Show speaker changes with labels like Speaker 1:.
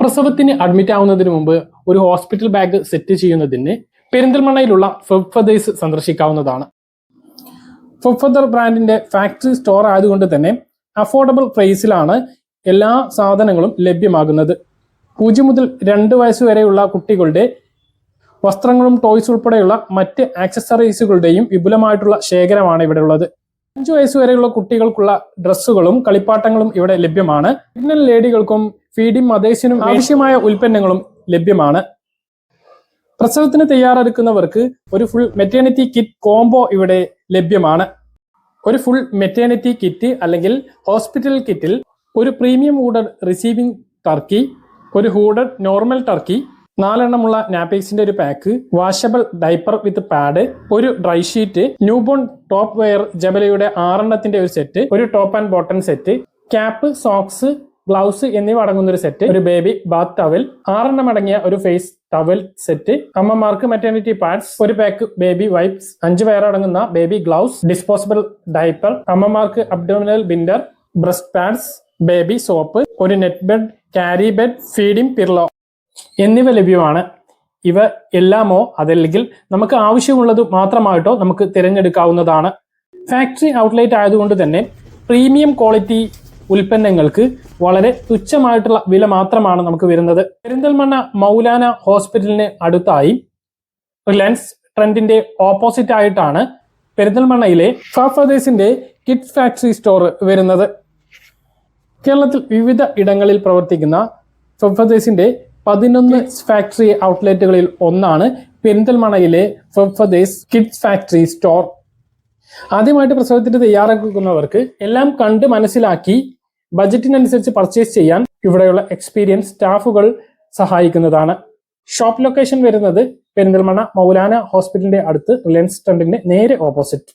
Speaker 1: പ്രസവത്തിന് അഡ്മിറ്റ് ആവുന്നതിന് മുമ്പ് ഒരു ഹോസ്പിറ്റൽ ബാഗ് സെറ്റ് ചെയ്യുന്നതിന് പെരിന്തൽമണ്ണയിലുള്ള ഫെബ്ഫദേഴ്സ് സന്ദർശിക്കാവുന്നതാണ്. ഫെബ്ഫദർ ബ്രാൻഡിന്റെ ഫാക്ടറി സ്റ്റോർ ആയതുകൊണ്ട് തന്നെ അഫോർഡബിൾ പ്രൈസിലാണ് എല്ലാ സാധനങ്ങളും ലഭ്യമാകുന്നത്. പൂജ്യം മുതൽ രണ്ട് വയസ്സ് വരെയുള്ള കുട്ടികളുടെ വസ്ത്രങ്ങളും ടോയ്സ് ഉൾപ്പെടെയുള്ള മറ്റ് ആക്സസറീസുകളുടെയും വിപുലമായിട്ടുള്ള ശേഖരമാണ് ഇവിടെ ഉള്ളത്. അഞ്ചു വയസ്സ് വരെയുള്ള കുട്ടികൾക്കുള്ള ഡ്രസ്സുകളും കളിപ്പാട്ടങ്ങളും ഇവിടെ ലഭ്യമാണ്. പ്രഗ്നന്റ് ലേഡികൾക്കും ഫീഡിംഗ് മതേഴ്സിനും ആവശ്യമായ ഉൽപ്പന്നങ്ങളും ലഭ്യമാണ്. പ്രസവത്തിന് തയ്യാറെടുക്കുന്നവർക്ക് ഒരു ഫുൾ മെറ്റേണിറ്റി കിറ്റ് കോംബോ ഇവിടെ ലഭ്യമാണ്. ഒരു ഫുൾ മെറ്റേണിറ്റി കിറ്റ് അല്ലെങ്കിൽ ഹോസ്പിറ്റൽ കിറ്റിൽ ഒരു പ്രീമിയം ഹൂഡഡ് റിസീവിംഗ് ടർക്കി ഒരു ഹൂഡഡ് നോർമൽ ടർക്കി നാലെണ്ണമുള്ള നാപ്പിക്സിന്റെ ഒരു pack washable diaper with pad ഒരു dry sheet newborn top wear ജബലയുടെ ആറെണ്ണത്തിന്റെ ഒരു സെറ്റ് ഒരു top and bottom set cap socks gloves എന്നിവ അടങ്ങുന്ന ഒരു സെറ്റ് ഒരു ബേബി ബാത്ത് ടവൽ ആറെണ്ണം അടങ്ങിയ ഒരു ഫേസ് ടവൽ സെറ്റ് അമ്മമാർക്ക് മെറ്റേണിറ്റി പാഡ്സ് ഒരു പാക്ക് ബേബി വൈപ്സ് അഞ്ച് പേർ അടങ്ങുന്ന ബേബി ഗ്ലൗസ് ഡിസ്പോസിബിൾ ഡൈപ്പർ അമ്മമാർക്ക് abdominal binder breast pads baby soap ഒരു net bed carry bed feeding pillow എന്നിവ ലഭ്യമാണ്. ഇവ എല്ലാമോ അതല്ലെങ്കിൽ നമുക്ക് ആവശ്യമുള്ളത് മാത്രമായിട്ടോ നമുക്ക് തിരഞ്ഞെടുക്കാവുന്നതാണ്. ഫാക്ടറി ഔട്ട്ലെറ്റ് ആയതുകൊണ്ട് തന്നെ പ്രീമിയം ക്വാളിറ്റി ഉൽപ്പന്നങ്ങൾക്ക് വളരെ തുച്ഛമായിട്ടുള്ള വില മാത്രമാണ് നമുക്ക് വരുന്നത്. പെരിന്തൽമണ്ണ മൗലാന ഹോസ്പിറ്റലിന് അടുത്തായി റിലയൻസ് ട്രെൻഡിന്റെ ഓപ്പോസിറ്റ് ആയിട്ടാണ് പെരിന്തൽമണ്ണയിലെ ഫാഫേഴ്സിന്റെ കിഡ്സ് ഫാക്ടറി സ്റ്റോർ വരുന്നത്. കേരളത്തിൽ വിവിധ ഇടങ്ങളിൽ പ്രവർത്തിക്കുന്ന ഫെഫദേഴ്സിന്റെ പതിനൊന്ന് ഫാക്ടറി ഔട്ട്ലെറ്റുകളിൽ ഒന്നാണ് പെരിന്തൽമണയിലെ ഫെഫദേസ് കിഡ്സ് ഫാക്ടറി സ്റ്റോർ ആദ്യമായിട്ട് പ്രസവത്തിന് തയ്യാറാക്കുന്നവർക്ക് എല്ലാം കണ്ട് മനസ്സിലാക്കി ബജറ്റിനനുസരിച്ച് പർച്ചേസ് ചെയ്യാൻ ഇവിടെയുള്ള എക്സ്പീരിയൻസ് സ്റ്റാഫുകൾ സഹായിക്കുന്നതാണ്. ഷോപ്പ് ലൊക്കേഷൻ വരുന്നത് പെരിന്തൽമണ്ണ മൗലാന ഹോസ്പിറ്റലിന്റെ അടുത്ത് റിലയൻസ് ട്രെൻഡിന്റെ നേരെ ഓപ്പോസിറ്റ്